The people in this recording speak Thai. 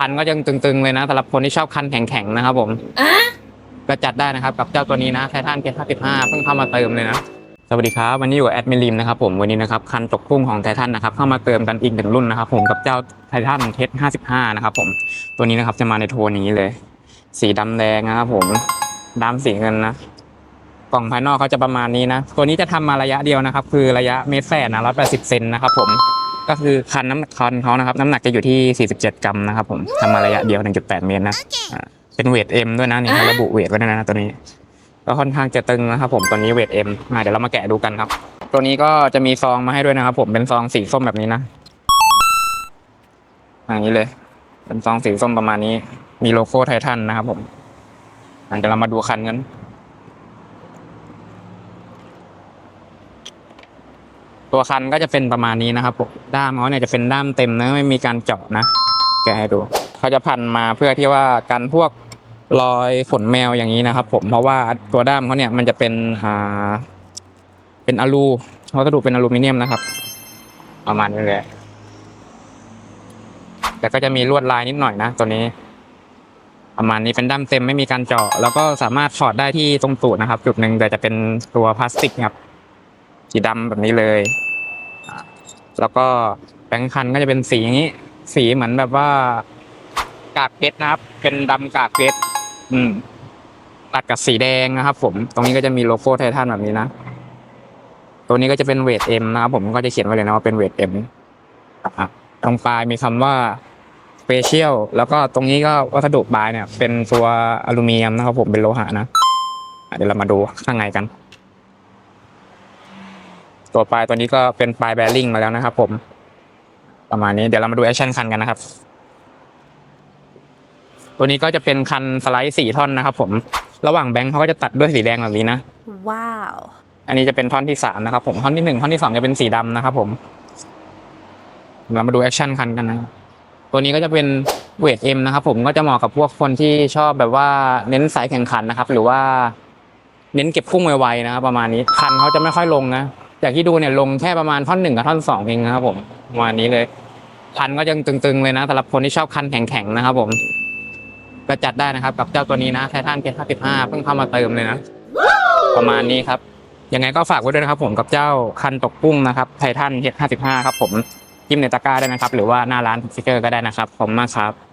คันก็ยังตึงๆเลยนะสำหรับคนที่ชอบคันแข็งๆนะครับ ผมก็จัดได้นะครับกับเจ้าตัวนี้นะไททันเกห้าสิบห้าเพิ่งเข้ามาเติมเลยนะสวัสดีครับวันนี้อยู่กับแอดมินลิมนะครับผมวันนี้นะครับคันตกพุ่งของไททันนะครับเข้ามาเติมกันอีกหนึ่งรุ่นนะครับ ผมกับเจ้าไททันเทสห้าสิบห้านะครับผมตัวนี้นะครับจะมาในโทนอย่างนี้เลย สีดำแดงนะครับผมดำสีเงินนะกล่องภายนอกเขาจะประมาณนี้นะ ตัวนี้จะทำมาระยะเดียวนะครับ คือระยะเมตรแฝดนะร้อยแปดสิบเซนนะครับผม ก็คือคันน้ำคันเขานะครับ น้ำหนักจะอยู่ที่สี่สิบเจ็ดกรัมนะครับผมทำมาระยะเดียวหนึ่งจุดแปดเมตรนะอ่าเป็นเวทเอ็มด้วยนะนี่เขาระบุเวทไว้ด้วยนะตัวนี้ ก็ค่อนข้างจะตึงนะครับผมตัวนี้เวทเอ็มมาเดี๋ยวเรามาแกะดูกันครับ ตัวนี้ก็จะมีซองมาให้ด้วยนะครับผมเป็นซองสีส้มแบบนี้นะอย่างนี้เลย เป็นซองสีส้มประมาณนี้ มีโลโก้ไททันนะครับผมอะเดี๋ยวเรามาดูคันกัน ตัวคันก็จะเป็นประมาณนี้นะครับผมด้ามเขาเนี่ยจะเป็นด้ามเต็มนะไม่มีการเจาะนะ แกให้ดูเขาจะพันมาเพื่อที่ว่ากันพวกรอยขนแมวอย่างนี้นะครับ ผมเพราะว่าตัวด้ามเขาเนี่ยมันจะเป็นอ่าเป็นอลูวัสดุเป็นอลูมิเนียมนะครับ ประมาณนี้เลยแต่ก็จะมีลวดลายนิดหน่อยนะตัวนี้ ประมาณนี้เป็นด้ามเต็มไม่มีการเจาะ แล้วก็สามารถถอดได้ที่ตรงตูดนะครับ จุดหนึ่งแต่จะเป็นตัวพลาสติกครับ สีดำแบบนี้เลยแล้วก็แบงค์คันก็จะเป็นสีอย่างนี้ สีเหมือนแบบว่า กากเพชรนะครับ เป็นดำกากเพชรอืม ตัดกับสีแดงนะครับ ผม ตรงนี้ก็จะมีโลโก้ไททันแบบนี้นะตัวนี้ก็จะเป็นเวทเอ็มนะครับผมก็จะเขียนไว้เลยนะว่าเป็นเวทเอ็มตรงปลายมีคำว่าสเปเชียลแล้วก็ตรงนี้ก็วัสดุปลายเนี่ย เป็นตัวอลูมิเนียมนะครับผมเป็นโลหะนะเดี๋ยวเรามาดูข้างในกัน ตัวปลายตัวนี้ก็เป็นปลายแบริ่งมาแล้วนะครับผม ประมาณนี้เดี๋ยวเรามาดูแอคชั่นคันกันนะครับ ตัวนี้ก็จะเป็นคันสไลด์สี่ท่อนนะครับ ผมระหว่างแบงค์เขาก็จะตัดด้วยสีแดงแบบนี้นะ Wow. อันนี้จะเป็นท่อนที่สามนะครับ ผมท่อนที่หนึ่งท่อนที่สองจะเป็นสีดำนะครับ ผมเรามาดูแอคชั่นคันกันนะตัวนี้ก็จะเป็นเวทเอ็มนะครับ ผมก็จะเหมาะกับพวกคนที่ชอบแบบว่าเน้นสายแข่งขันนะครับ หรือว่าเน้นเก็บพุ่งไวๆนะครับ ประมาณนี้คันเขาจะไม่ค่อยลงนะ จากที่ดูเนี่ยลงแค่ประมาณท่อนหนึ่งกับท่อนสองเองนะครับผมประมาณนี้เลย คันก็ยังตึงๆเลยนะสำหรับคนที่ชอบคันแข็งๆนะครับผมก็จัดได้นะครับ กับเจ้าตัวนี้นะไททันเกห้าสิบห้าเพิ่งเข้ามาเติมเลยนะ ประมาณนี้ครับยังไงก็ฝากไว้ด้วยนะครับ ผมกับเจ้าคันตกกุ้งนะครับไททันเฮดห้าสิบห้าครับผมจิ้มในตะกร้าได้นะครับ หรือว่าหน้าร้านสติกเกอร์ก็ได้นะครับผมมากครับ